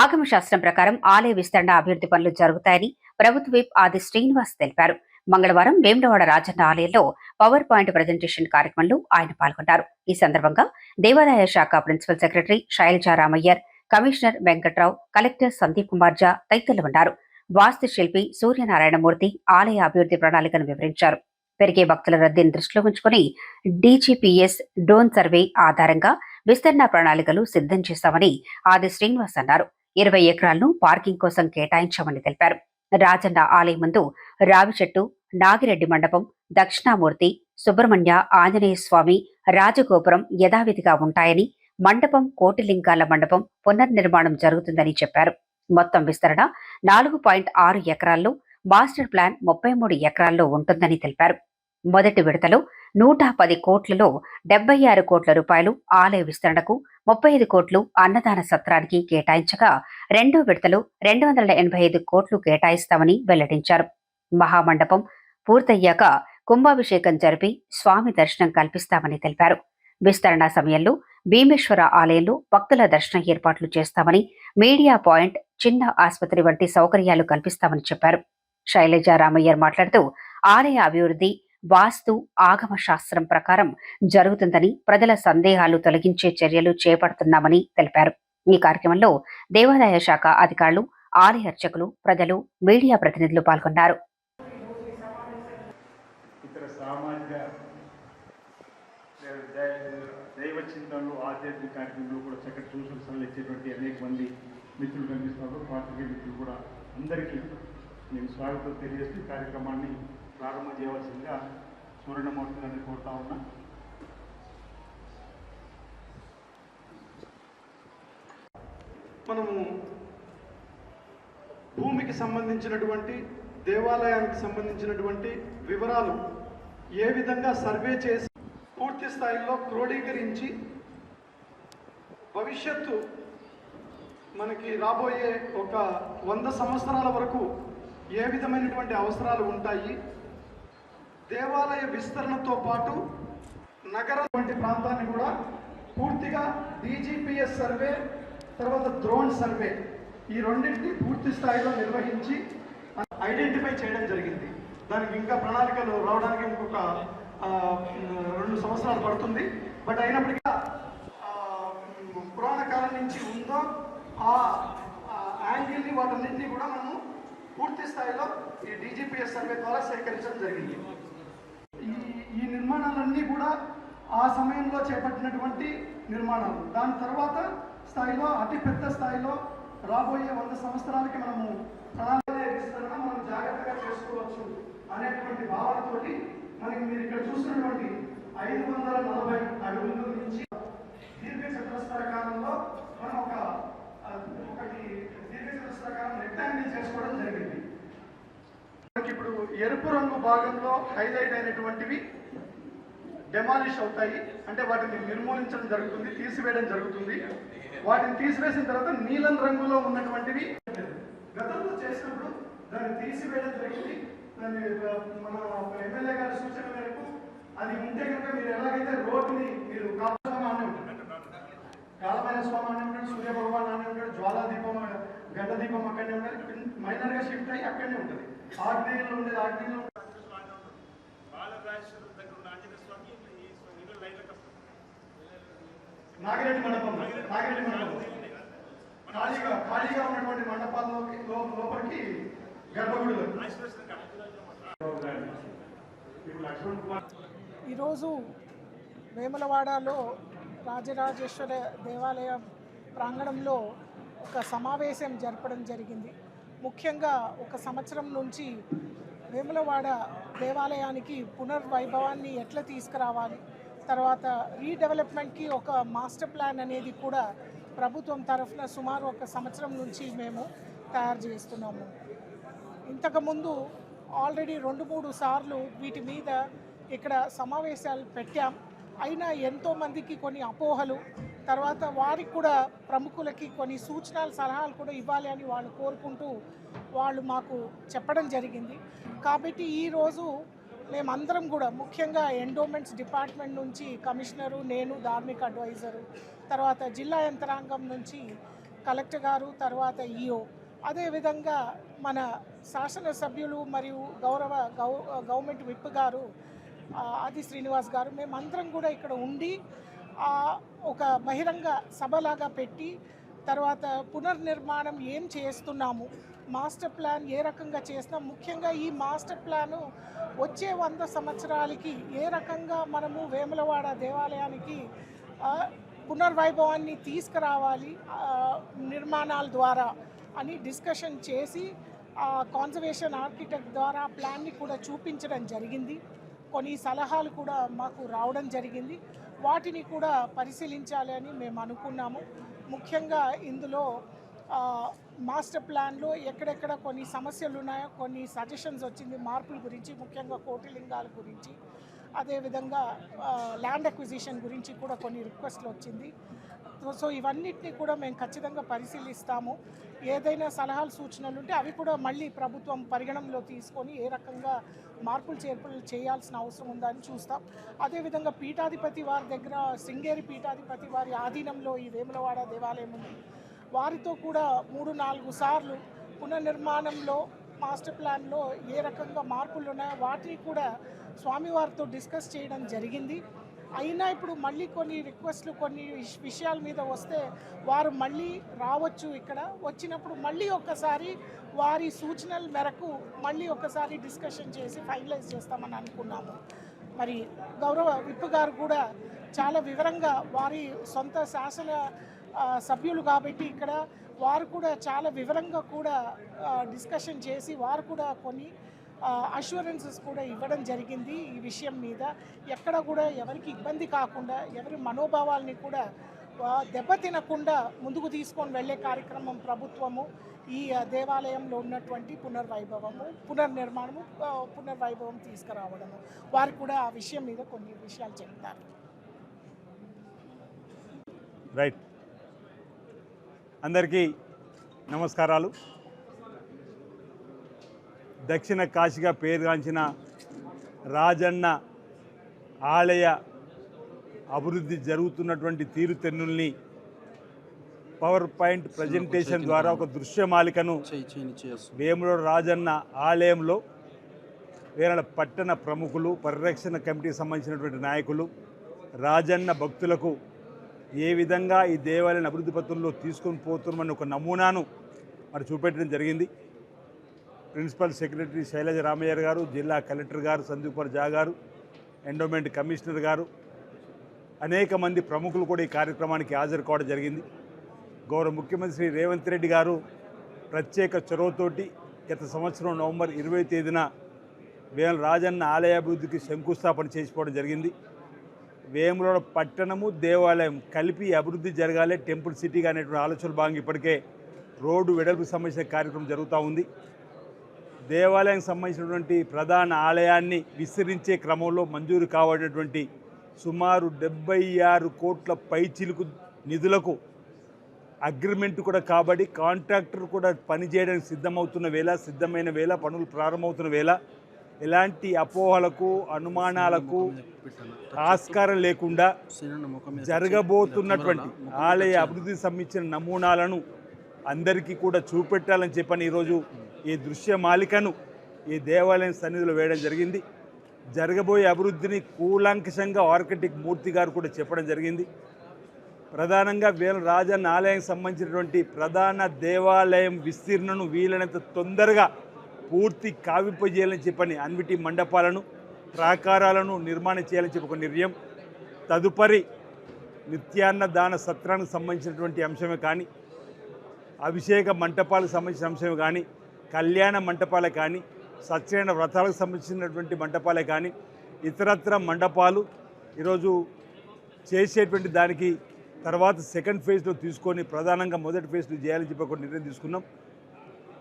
ఆగమ శాస్త్రం ప్రకారం ఆలయ విస్తరణ అభివృద్ధి పనులు జరుగుతాయని ప్రభుత్వ విప్ ఆది శ్రీనివాస్ తెలిపారు. మంగళవారం వేములవాడ రాజన్న ఆలయంలో పవర్ పాయింట్ ప్రజెంటేషన్ కార్యక్రమంలో ఆయన పాల్గొన్నారు. ఈ సందర్భంగా దేవాదాయ శాఖ principal secretary Shailaja Ramaiyer commissioner Venkatrao collector Sandeep Kumar Jha తదితరులు ఉన్నారు వాస్తు శిల్పి సూర్యనారాయణమూర్తి ఆలయ అభివృద్ధి ప్రణాళికను వివరించారు. పెరిగే భక్తుల రద్దీని దృష్టిలో ఉంచుకుని డీజీపీఎస్ డ్రోన్ సర్వే ఆధారంగా విస్తరణ ప్రణాళికలు సిద్ధం చేస్తామని ఆది శ్రీనివాస్ అన్నారు. ఇరవై ఎకరాలను పార్కింగ్ కోసం కేటాయించామని తెలిపారు. రాజన్న ఆలయం ముందు రావిచెట్టు నాగిరెడ్డి మండపం దక్షిణామూర్తి సుబ్రహ్మణ్య ఆంజనేయ స్వామి రాజగోపురం యథావిధిగా ఉంటాయని మండపం కోటిలింగాల మండపం పునర్నిర్మాణం జరుగుతుందని చెప్పారు. మొత్తం విస్తరణ నాలుగు పాయింట్ ఆరు ఎకరాల్లో మాస్టర్ ప్లాన్ ముప్పై మూడు ఎకరాల్లో ఉంటుందని తెలిపారు. మొదటి విడతలో నూట పది కోట్లలో డెబ్బై ఆరు కోట్ల రూపాయలు ఆలయ విస్తరణకు ముప్పై ఐదు కోట్లు అన్నదాన సత్రానికి కేటాయించగా రెండో విడతలో రెండు వందల ఎనభై ఐదు కోట్లు కేటాయిస్తామని వెల్లడించారు. మహామండపం పూర్తయ్యాక కుంభాభిషేకం జరిపి స్వామి దర్శనం కల్పిస్తామని తెలిపారు. విస్తరణ సమయంలో భీమేశ్వర ఆలయంలో భక్తుల దర్శన ఏర్పాట్లు చేస్తామని మీడియా పాయింట్ చిన్న ఆసుపత్రి వంటి సౌకర్యాలు కల్పిస్తామని చెప్పారు. శైలజ రామయ్యర్ మాట్లాడుతూ ఆలయ అభివృద్ధి వాస్తు ఆగమ శాస్త్రం ప్రకారం జరుగుతుందని ప్రజల సందేహాలు తొలగించే చర్యలు చేపడుతున్నామని తెలిపారు. ఈ కార్యక్రమంలో దేవాదాయ శాఖ అధికారులు ఆలయ అర్చకులు ప్రజలు మీడియా ప్రతినిధులు పాల్గొన్నారు. దైవ చింతనలు ఆధ్యాత్మిక కార్యక్రమంలో కూడా చక్కటి సూచనలు ఇచ్చేటువంటి అనేక మంది మిత్రులు కనిపిస్తున్నారు. పాత్రికేయ మిత్రులు కూడా అందరికీ నేను స్వాగతం తెలియజేస్తూ కార్యక్రమాన్ని ప్రారంభం చేయవలసిందిగా సూర్యనమూర్తి గారిని కోరుతా ఉన్నా. మనము భూమికి సంబంధించినటువంటి దేవాలయానికి సంబంధించినటువంటి వివరాలు ఏ విధంగా సర్వే చేసి పూర్తి స్థాయిలో క్రోడీకరించి భవిష్యత్తు మనకి రాబోయే ఒక వంద సంవత్సరాల వరకు ఏ విధమైనటువంటి అవసరాలు ఉంటాయి దేవాలయ విస్తరణతో పాటు నగరం వంటి ప్రాంతాన్ని కూడా పూర్తిగా డీజీపీఎస్ సర్వే తర్వాత డ్రోన్ సర్వే ఈ రెండింటిని పూర్తి స్థాయిలో నిర్వహించి ఐడెంటిఫై చేయడం జరిగింది. దానికి ఇంకా ప్రణాళికలు రావడానికి ఇంకొక రెండు సంవత్సరాలు పడుతుంది. బట్ అయినప్పటికీ పురాణ కాలం నుంచి ఉందో ఆ యాంగిల్ని వాటన్నింటినీ కూడా మనము పూర్తి స్థాయిలో ఈ డీజీపీఎస్ సర్వే ద్వారా సేకరించడం జరిగింది. నిర్మాణాలన్నీ కూడా ఆ సమయంలో చేపట్టినటువంటి నిర్మాణాలు. దాని తర్వాత స్థాయిలో అతి పెద్ద స్థాయిలో రాబోయే వంద సంవత్సరాలకి మనము ప్రణాళిక విస్తరణ మనం జాగ్రత్తగా చేసుకోవచ్చు అనేటువంటి భావనతోటి మనకి మీరు ఇక్కడ చూస్తున్నటువంటి ఐదు వందల నలభై అడుగుల నుంచి దీర్ఘ చతురస్రాకారంలో మనం ఒక ఒకటి దీర్ఘ చతురస్రాకారం రెక్టాంగిల్ చేసుకోవడం జరిగింది. మనకి ఇప్పుడు ఎరుపు రంగు భాగంలో హైలైట్ అయినటువంటివి డెమాలిష్ అవుతాయి. అంటే వాటిని నిర్మూలించడం జరుగుతుంది తీసివేయడం జరుగుతుంది. వాటిని తీసివేసిన తర్వాత నీలం రంగులో ఉన్నటువంటివి గతంలో చేసినప్పుడు దాన్ని తీసివేయడం జరిగింది. దాన్ని మన ఎమ్మెల్యే గారి సూచన మేరకు అది ఉంటే కనుక మీరు ఎలాగైతే రోడ్ని మీరు కాల్స్వామి అని కాలమైన స్వామి అని ఉంటాడు సూర్య భగవాన్ అని ఉంటాడు జ్వాలా దీపం గడ్డ దీపం అక్కడనే ఉంటుంది మైనర్గా షిఫ్ట్ అయ్యి అక్కడనే ఉంటుంది. ఆగ్నేయంలో ఉండేది ఆగ్నేయంలో నాగిరెడ్డి మండపం నాగిరెడ్డి మండపం. ఖాళీగా ఖాళీగా ఉన్నటువంటి మండపాల్లోకి లోపలికి గర్భగుడులు. ఈరోజు వేములవాడలో రాజరాజేశ్వర దేవాలయ ప్రాంగణంలో ఒక సమావేశం జరపడం జరిగింది. ముఖ్యంగా ఒక సంవత్సరం నుంచి వేములవాడ దేవాలయానికి పునర్వైభవాన్ని ఎట్లా తీసుకురావాలి? తర్వాత రీడెవలప్మెంట్కి ఒక మాస్టర్ ప్లాన్ అనేది కూడా ప్రభుత్వం తరఫున సుమారు ఒక సంవత్సరం నుంచి మేము తయారు చేస్తున్నాము. ఇంతకుముందు ఆల్రెడీ రెండు మూడు సార్లు వీటి మీద ఇక్కడ సమావేశాలు పెట్టాం. అయినా ఎంతోమందికి కొన్ని అపోహలు తర్వాత వారికి కూడా ప్రముఖులకి కొన్ని సూచనలు సలహాలు కూడా ఇవ్వాలి అని వాళ్ళు కోరుకుంటూ వాళ్ళు మాకు చెప్పడం జరిగింది. కాబట్టి ఈరోజు మేమందరం కూడా ముఖ్యంగా ఎండోమెంట్స్ డిపార్ట్మెంట్ నుంచి కమిషనరు నేను ధార్మిక అడ్వైజరు తర్వాత జిల్లా యంత్రాంగం నుంచి కలెక్టర్ గారు తర్వాత ఈఓ అదేవిధంగా మన శాసనసభ్యులు మరియు గౌరవ గౌ గవర్నమెంట్ విప్ గారు ఆది శ్రీనివాస్ గారు మేమందరం కూడా ఇక్కడ ఉండి ఒక బహిరంగ సభలాగా పెట్టి తర్వాత పునర్నిర్మాణం ఏం చేస్తున్నాము? మాస్టర్ ప్లాన్ ఏ రకంగా చేస్తున్నాం? ముఖ్యంగా ఈ మాస్టర్ ప్లాను వచ్చే వంద సంవత్సరాలకి ఏ రకంగా మనము వేములవాడ దేవాలయానికి పునర్వైభవాన్ని తీసుకురావాలి నిర్మాణాల ద్వారా అని డిస్కషన్ చేసి కాన్జర్వేషన్ ఆర్కిటెక్ట్ ద్వారా ప్లాన్ని కూడా చూపించడం జరిగింది. కొన్ని సలహాలు కూడా మాకు రావడం జరిగింది. వాటిని కూడా పరిశీలించాలి అని మేము అనుకున్నాము. ముఖ్యంగా ఇందులో మాస్టర్ ప్లాన్లో ఎక్కడెక్కడ కొన్ని సమస్యలు ఉన్నాయో కొన్ని సజెషన్స్ వచ్చింది మార్పుల గురించి ముఖ్యంగా కోటిలింగాల గురించి. అదేవిధంగా ల్యాండ్ అక్విజిషన్ గురించి కూడా కొన్ని రిక్వెస్ట్లు వచ్చింది. సో- సో ఇవన్నిటిని కూడా మేము ఖచ్చితంగా పరిశీలిస్తాము. ఏదైనా సలహాలు సూచనలు ఉంటే అవి కూడా మళ్ళీ ప్రభుత్వం పరిగణనలో తీసుకొని ఏ రకంగా మార్పులు చేర్పులు చేయాల్సిన అవసరం ఉందా అని చూస్తాం. అదేవిధంగా పీఠాధిపతి వారి దగ్గర శృంగేరి పీఠాధిపతి వారి ఆధీనంలో ఈ వేములవాడ దేవాలయం ఉంది. వారితో కూడా మూడు నాలుగు సార్లు పునర్నిర్మాణంలో మాస్టర్ ప్లాన్లో ఏ రకంగా మార్పులు ఉన్నాయో వాటిని కూడా స్వామివారితో డిస్కస్ చేయడం జరిగింది. అయినా ఇప్పుడు మళ్ళీ కొన్ని రిక్వెస్ట్లు కొన్ని విషయాల మీద వస్తే వారు మళ్ళీ రావచ్చు ఇక్కడ. వచ్చినప్పుడు మళ్ళీ ఒక్కసారి వారి సూచనల మేరకు మళ్ళీ ఒకసారి డిస్కషన్ చేసి ఫైనలైజ్ చేస్తామని అనుకున్నాము. మరి గౌరవ విప్ గారు కూడా చాలా వివరంగా వారి సొంత శాసన సభ్యులు కాబట్టి ఇక్కడ వారు కూడా చాలా వివరంగా కూడా డిస్కషన్ చేసి వారు కూడా కొన్ని అష్యూరెన్సెస్ కూడా ఇవ్వడం జరిగింది ఈ విషయం మీద. ఎక్కడ కూడా ఎవరికి ఇబ్బంది కాకుండా ఎవరి మనోభావాల్ని కూడా దెబ్బతినకుండా ముందుకు తీసుకొని వెళ్ళే కార్యక్రమం ప్రభుత్వము ఈ దేవాలయంలో ఉన్నటువంటి పునర్వైభవము పునర్నిర్మాణము పునర్వైభవం తీసుకురావడము. వారు కూడా ఆ విషయం మీద కొన్ని విషయాలు చెప్తారు. రైట్. అందరికీ నమస్కారాలు. దక్షిణ కాశీగా పేరుగాంచిన రాజన్న ఆలయ అభివృద్ధి జరుగుతున్నటువంటి తీరుతెన్నుల్ని పవర్ పాయింట్ ప్రజెంటేషన్ ద్వారా ఒక దృశ్యమాలికను వేముల రాజన్న ఆలయంలో వేరే పట్టణ ప్రముఖులు పరిరక్షణ కమిటీకి సంబంధించినటువంటి నాయకులు రాజన్న భక్తులకు ఏ విధంగా ఈ దేవాలయాన్ని అభివృద్ధి పత్రంలో తీసుకొని పోతున్నామని ఒక నమూనాను మరి చూపెట్టడం జరిగింది. ప్రిన్సిపల్ సెక్రటరీ శైలజ రామయ్యర్ గారు జిల్లా కలెక్టర్ గారు సందీపర్ జా గారు ఎండోమెంట్ కమిషనర్ గారు అనేక మంది ప్రముఖులు కూడా ఈ కార్యక్రమానికి హాజరు కావడం జరిగింది. గౌరవ ముఖ్యమంత్రి శ్రీ రేవంత్ రెడ్డి గారు ప్రత్యేక చొరవతోటి గత సంవత్సరం నవంబర్ ఇరవై తేదీన వేల రాజన్న ఆలయాభివృద్ధికి శంకుస్థాపన చేసుకోవడం జరిగింది. వేములవాడ పట్టణము దేవాలయం కలిపి అభివృద్ధి జరగాలి టెంపుల్ సిటీగా అనేటువంటి ఆలోచన భాగంగా ఇప్పటికే రోడ్డు వెడల్పు సంబంధించిన కార్యక్రమం జరుగుతూ ఉంది. దేవాలయానికి సంబంధించినటువంటి ప్రధాన ఆలయాన్ని విస్తరించే క్రమంలో మంజూరు కావడటువంటి సుమారు డెబ్బై ఆరు కోట్ల పైచిలుకు నిధులకు అగ్రిమెంట్ కూడా కాబట్టి కాంట్రాక్టర్ కూడా పనిచేయడానికి సిద్ధమవుతున్న వేళ సిద్ధమైన వేళ పనులు ప్రారంభమవుతున్న వేళ ఎలాంటి అపోహలకు అనుమానాలకు ఆస్కారం లేకుండా జరగబోతున్నటువంటి ఆలయ అభివృద్ధికి సంబంధించిన నమూనాలను అందరికీ కూడా చూపెట్టాలని చెప్పని ఈరోజు ఈ దృశ్యమాలికను ఈ దేవాలయం సన్నిధిలో వేయడం జరిగింది. జరగబోయే అభివృద్ధిని కూలంకషంగా ఆర్కిటెక్ట్ మూర్తి గారు కూడా చెప్పడం జరిగింది. ప్రధానంగా వీళ్ళ రాజన్న ఆలయానికి సంబంధించినటువంటి ప్రధాన దేవాలయం విస్తీర్ణను వీలైనంత తొందరగా పూర్తి కావింపజేయాలని చెప్పని అన్విటి మండపాలను ప్రాకారాలను నిర్మాణం చేయాలని చెప్పి ఒక నిర్ణయం. తదుపరి నిత్యాన్న దాన సత్రానికి సంబంధించినటువంటి అంశమే కానీ అభిషేక మంటపాలకు సంబంధించిన అంశమే కానీ కళ్యాణ మంటపాలే కానీ సత్యనారాయణ వ్రతాలకు సంబంధించినటువంటి మంటపాలే కానీ ఇతరత్ర మండపాలు ఈరోజు చేసేటువంటి దానికి తర్వాత సెకండ్ ఫేజ్లో తీసుకొని ప్రధానంగా మొదటి ఫేజ్లో చేయాలని చెప్పి ఒక నిర్ణయం తీసుకున్నాం.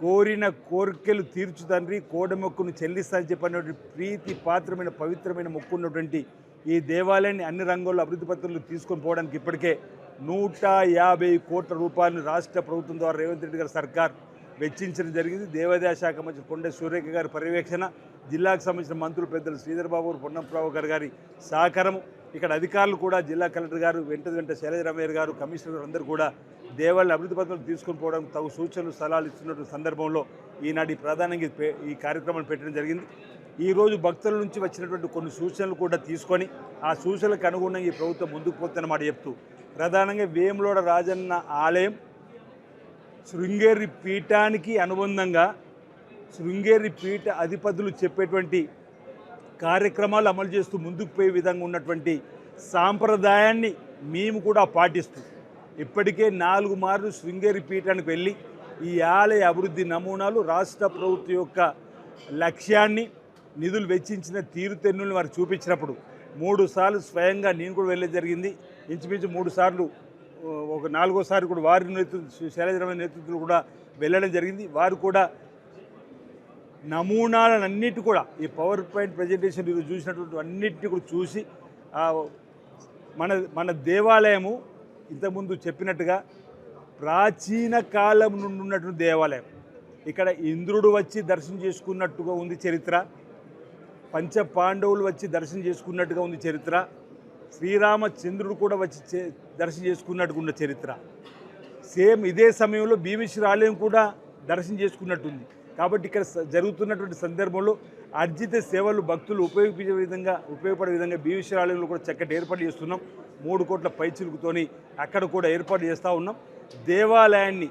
కోరిన కోరికలు తీర్చు తండ్రి కోడ మొక్కును చెల్లిస్తానని చెప్పినటువంటి ప్రీతి పాత్రమైన పవిత్రమైన మొక్కు ఉన్నటువంటి ఈ దేవాలయాన్ని అన్ని రంగాల్లో అభివృద్ధి పత్రాలు తీసుకొని పోవడానికి ఇప్పటికే నూట యాభై కోట్ల రూపాయలను రాష్ట్ర ప్రభుత్వం ద్వారా రేవంత్ రెడ్డి గారి సర్కార్ వెచ్చించడం జరిగింది. దేవాదాయ శాఖ మంత్రి కొండ సూర్యక గారి పర్యవేక్షణ జిల్లాకు సంబంధించిన మంత్రులు పెద్దలు శ్రీధర్ బాబు గారు గారి సహకారం ఇక్కడ అధికారులు కూడా జిల్లా కలెక్టర్ గారు వెంట వెంట శైలజ రమయ్య గారు కమిషనర్ అందరూ కూడా దేవాలయ అభివృద్ధి పథకాలు తీసుకుని పోవడం తగు సూచనలు సలహాలు ఇస్తున్నటువంటి సందర్భంలో ఈనాటి ప్రధానంగా ఈ కార్యక్రమాన్ని పెట్టడం జరిగింది. ఈరోజు భక్తుల నుంచి వచ్చినటువంటి కొన్ని సూచనలు కూడా తీసుకొని ఆ సూచనలకు అనుగుణంగా ఈ ప్రభుత్వం ముందుకు పోతున్నమాట చెప్తూ ప్రధానంగా వేములోడ రాజన్న ఆలయం శృంగేరి పీఠానికి అనుబంధంగా శృంగేరి పీఠ అధిపతులు చెప్పేటువంటి కార్యక్రమాలు అమలు చేస్తూ ముందుకు పోయే విధంగా ఉన్నటువంటి సాంప్రదాయాన్ని మేము కూడా పాటిస్తూ ఇప్పటికే నాలుగు మార్లు శృంగేరి పీఠానికి వెళ్ళి ఈ ఆలయ అభివృద్ధి నమూనాలు రాష్ట్ర ప్రభుత్వం యొక్క లక్ష్యాన్ని నిధులు వెచ్చించిన తీరుతెన్నులను వారు చూపించినప్పుడు మూడు సార్లు స్వయంగా నేను కూడా వెళ్ళే జరిగింది. ఇంచుమించు మూడు సార్లు ఒక నాలుగోసారి కూడా వారి నేతృత్వ శైలజరమైన నేతృత్వం కూడా వెళ్ళడం జరిగింది. వారు కూడా నమూనాలన్నిటి కూడా ఈ పవర్ పాయింట్ ప్రజెంటేషన్ ఈరోజు చూసినటువంటి అన్నిటిని కూడా చూసి మన మన దేవాలయము ఇంతకుముందు చెప్పినట్టుగా ప్రాచీన కాలం నుండి ఉన్నటువంటి దేవాలయం. ఇక్కడ ఇంద్రుడు వచ్చి దర్శనం చేసుకున్నట్టుగా ఉంది చరిత్ర. పంచ పాండవులు వచ్చి దర్శనం చేసుకున్నట్టుగా ఉంది చరిత్ర. శ్రీరామచంద్రుడు కూడా వచ్చి చే- దర్శనం చేసుకున్నట్టుగా ఉన్న చరిత్ర. సేమ్ ఇదే సమయంలో భీమేశ్వర ఆలయం కూడా దర్శనం చేసుకున్నట్టుంది. కాబట్టి ఇక్కడ స- జరుగుతున్నటువంటి సందర్భంలో అర్జిత సేవలు భక్తులు ఉపయోగించే విధంగా ఉపయోగపడే విధంగా భీమేశ్వర ఆలయంలో కూడా చక్కటి ఏర్పాటు చేస్తున్నాం. మూడు కోట్ల పైచిలుకుతోని అక్కడ కూడా ఏర్పాటు చేస్తూ ఉన్నాం. దేవాలయాన్ని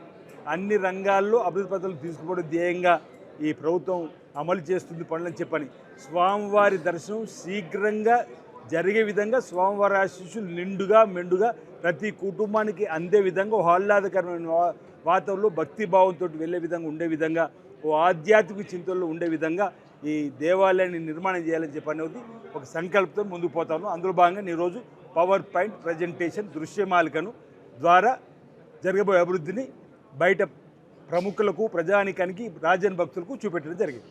అన్ని రంగాల్లో అభివృద్ధి పథకాలు తీసుకుపోవడం ధ్యేయంగా ఈ ప్రభుత్వం అమలు చేస్తుంది పనులని చెప్పని. స్వామివారి దర్శనం శీఘ్రంగా జరిగే విధంగా స్వామివారి ఆశీస్సులు నిండుగా మెండుగా ప్రతి కుటుంబానికి అందే విధంగా ఓ ఆహ్లాదకరమైన వా- వాతావరణంలో భక్తి భావంతో వెళ్ళే విధంగా ఉండే విధంగా ఓ ఆధ్యాత్మిక చింతనలో ఉండే విధంగా ఈ దేవాలయాన్ని నిర్మాణం చేయాలని చెప్పని అనేది ఒక సంకల్పంతో ముందుకు పోతాను అందులో భాగంగా ఈరోజు పవర్ పాయింట్ ప్రజెంటేషన్ దృశ్యమాలికను ద్వారా జరగబోయే అభివృద్ధిని బయట ప్రముఖులకు ప్రజానికానికి రాజన్ భక్తులకు చూపెట్టడం జరిగింది.